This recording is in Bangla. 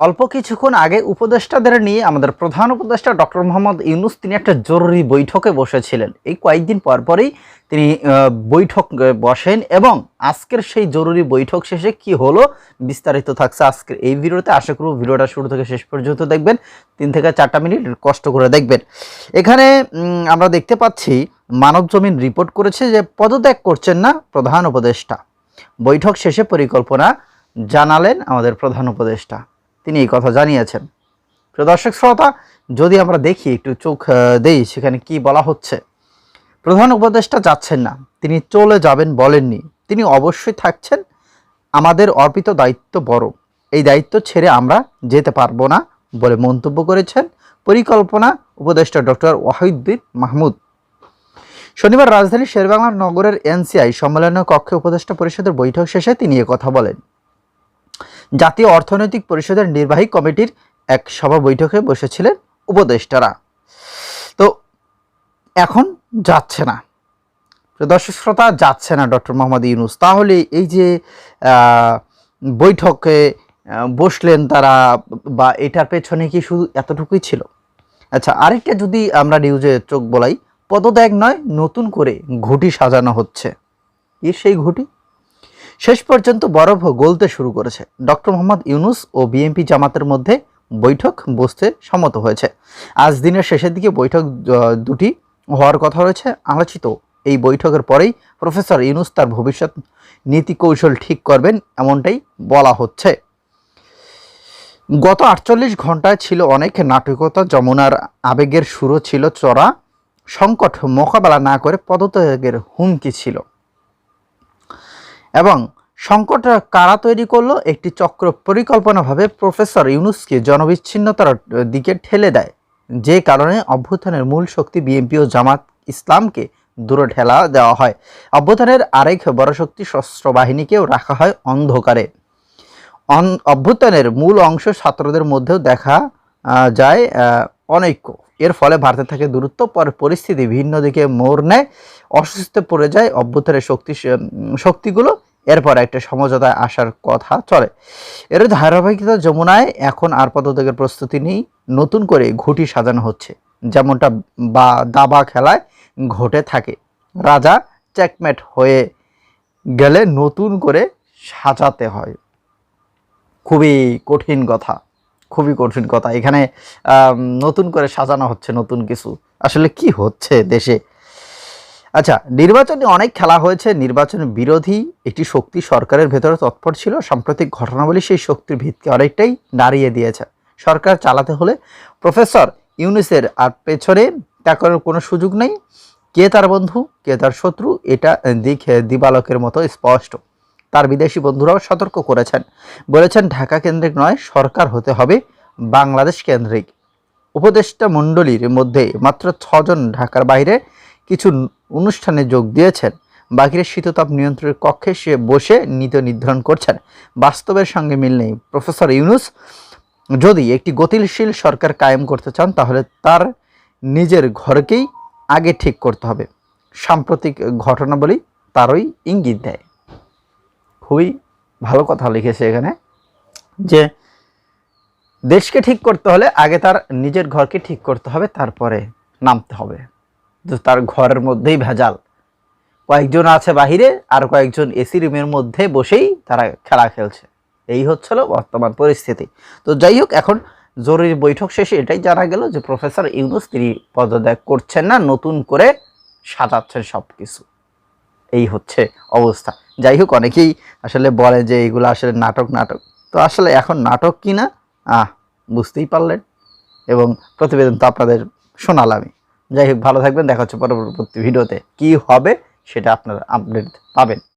অল্প কিছুক্ষণ আগে উপদেষ্টাদের নিয়ে আমাদের প্রধান উপদেষ্টা ডক্টর মোহাম্মদ ইউনুস তিনি একটা জরুরি বৈঠকে বসেছিলেন। এই কয়েকদিন পর পরেই তিনি বৈঠক বসেন এবং আজকের সেই জরুরি বৈঠক শেষে কি হলো বিস্তারিত থাকছে আজকের এই ভিডিওতে। আশা করব ভিডিওটা শুরু থেকে শেষ পর্যন্ত দেখবেন, তিন থেকে চারটা মিনিট কষ্ট করে দেখবেন। এখানে আমরা দেখতে পাচ্ছি, মানব জমিন রিপোর্ট করেছে যে পদত্যাগ করছেন না প্রধান উপদেষ্টা। বৈঠক শেষে পরিকল্পনা জানালেন আমাদের প্রধান উপদেষ্টা। তিনি এই কথা জানিয়েছেন। প্রিয় দর্শক শ্রোতা, যদি আমরা দেখি, একটু চোখ দেই, সেখানে কি বলা হচ্ছে। প্রধান উপদেষ্টা যাচ্ছেন না। তিনি চলে যাবেন বলেননি। তিনি অবশ্যই থাকছেন। আমাদের অর্পিত দায়িত্ব বড়। এই দায়িত্ব ছেড়ে আমরা যেতে পারব না বলে মন্তব্য করেছেন পরিকল্পনা উপদেষ্টা ডক্টর ওয়াহিউদ্দিন মাহমুদ। শনিবার রাজধানীর শেরবাংলা নগরের এনসিআই সম্মেলনীয় কক্ষে উপদেষ্টা পরিষদের বৈঠক শেষে তিনি কথা বলেন। জাতীয় অর্থনৈতিক পরিষদের নির্বাহী কমিটির এক সভা বৈঠকে বসেছিলেন উপদেষ্টারা। তো এখন যাচ্ছে না। দর্শক শ্রোতা, যাচ্ছে না ডক্টর মোহাম্মদ ইউনুস। তাহলে এই যে বৈঠকে বসলেন তারা বা এটার পেছনে কি শুধু এতটুকুই ছিল? আচ্ছা আরেকটা যদি আমরা নিউজে চোখ বলাই, পদত্যাগ নয়, নতুন করে ঘুটি সাজানো হচ্ছে। কি সেই ঘুটি? শেষ পর্যন্ত বরফ গলতে শুরু করেছে। ডক্টর মোহাম্মদ ইউনুস ও বিএনপি জামাতের মধ্যে বৈঠক বসতে সম্মত হয়েছে। আজ দিনের শেষের দিকে বৈঠক দুটি হওয়ার কথা রয়েছে। আলোচিত এই বৈঠকের পরেই প্রফেসর ইউনুস তার ভবিষ্যৎ নীতি কৌশল ঠিক করবেন এমনটাই বলা হচ্ছে। গত আটচল্লিশ ঘন্টায় ছিল অনেক নাটকতা যমুনার আবেগের সুরও ছিল, চড়া, সংকট মোকাবেলা না করে পদত্যাগের হুমকি ছিল। এবং সংকট কারা তৈরি করল? একটি চক্র পরিকল্পনাভাবে প্রফেসর ইউনুসকে জনবিচ্ছিন্নতার দিকে ঠেলে দেয়। যে কারণে অভ্যুত্থানের মূল শক্তি বিএনপি ও জামাত ইসলামকে দূরে ঠেলা দেওয়া হয়। অভ্যুত্থানের আরেক বড় শক্তি সশস্ত্র বাহিনীকেও রাখা হয় অন্ধকারে। অভ্যুত্থানের মূল অংশ ছাত্রদের মধ্যেও দেখা যায় অনৈক্য। এর ফলে ভারতে থাকে দূরত্ব, পরে পরিস্থিতি ভিন্ন দিকে মোড় নেয়। অসুস্থ পড়ে যায় অভ্যুত্থানের শক্তি, শক্তিগুলো। এরপর একটা সমঝোতায় আসার কথা চলে। এর ধারাবাহিকতা যমুনায় এখন আর পদত্যাগের প্রস্তুতি নেই, নতুন করে ঘুটি সাজানো হচ্ছে। যেমনটা বা দাবা খেলায় ঘটে থাকে। রাজা চেকমেট হয়ে গেলে নতুন করে সাজাতে হয়। খুবই কঠিন কথা, খুবই কঠিন কথা। এখানে নতুন করে সাজানো হচ্ছে নতুন কিছু। আসলে কি হচ্ছে দেশে? আচ্ছা নির্বাচনে অনেক খেলা হয়েছে, নির্বাচন বিরোধী একটি শক্তি সরকারের ভেতরে তৎপর ছিল, সাম্প্রতিক ঘটনাবলী সেই শক্তির ভিতকে অনেকটাই নাড়িয়ে দিয়েছে। সরকার চালাতে হলে প্রফেসর ইউনিসের আর পেছনে টাকার কোনো সুযোগ নেই। কে তার বন্ধু, কে তার শত্রু, এটা দিক দিবালকের মতো স্পষ্ট। তার বিদেশি বন্ধুরাও সতর্ক করেছেন। বলেছেন, ঢাকা কেন্দ্রিক নয়, সরকার হতে হবে বাংলাদেশ কেন্দ্রিক। উপদেষ্টা মণ্ডলীর মধ্যে মাত্র ছজন ঢাকার বাইরে কিছু অনুষ্ঠানে যোগ দিয়েছেন। বাকিরা শীততাপ নিয়ন্ত্রণের কক্ষে সে বসে নীতি নির্ধারণ করছেন। বাস্তবের সঙ্গে মিল নেই। প্রফেসর ইউনুস, যদি একটি গতিশীল সরকার কায়েম করতে চান, তাহলে তার নিজের ঘরকেই আগে ঠিক করতে হবে। সাম্প্রতিক ঘটনাবলী তারই ইঙ্গিত দেয়। খুবই ভালো কথা লিখেছে এখানে যে, দেশকে ঠিক করতে হলে আগে তার নিজের ঘরকে ঠিক করতে হবে, তারপরে নামতে হবে। তার ঘরের মধ্যেই ভেজাল। কয়েকজন আছে বাহিরে আর কয়েকজন এসি রুমের মধ্যে বসেই তারা খেলা খেলছে। এই হচ্ছিল বর্তমান পরিস্থিতি। তো যাই হোক, এখন জরুরি বৈঠক শেষে এটাই জানা গেল যে প্রফেসর ইউনুস তিনি পদত্যাগ করছেন না, নতুন করে সাজাচ্ছেন সব কিছু এই হচ্ছে অবস্থা। যাই হোক, অনেকেই আসলে বলে যে এইগুলো আসলে নাটক নাটক। তো আসলে এখন নাটক কি না আহ, বুঝতেই পারলেন। এবং প্রতিবেদন তো আপনাদের শোনালামই। যাই হোক ভালো থাকবেন দেখা হচ্ছে পরবর্তী ভিডিওতে। কি হবে সেটা আপনারা আপডেট পাবেন।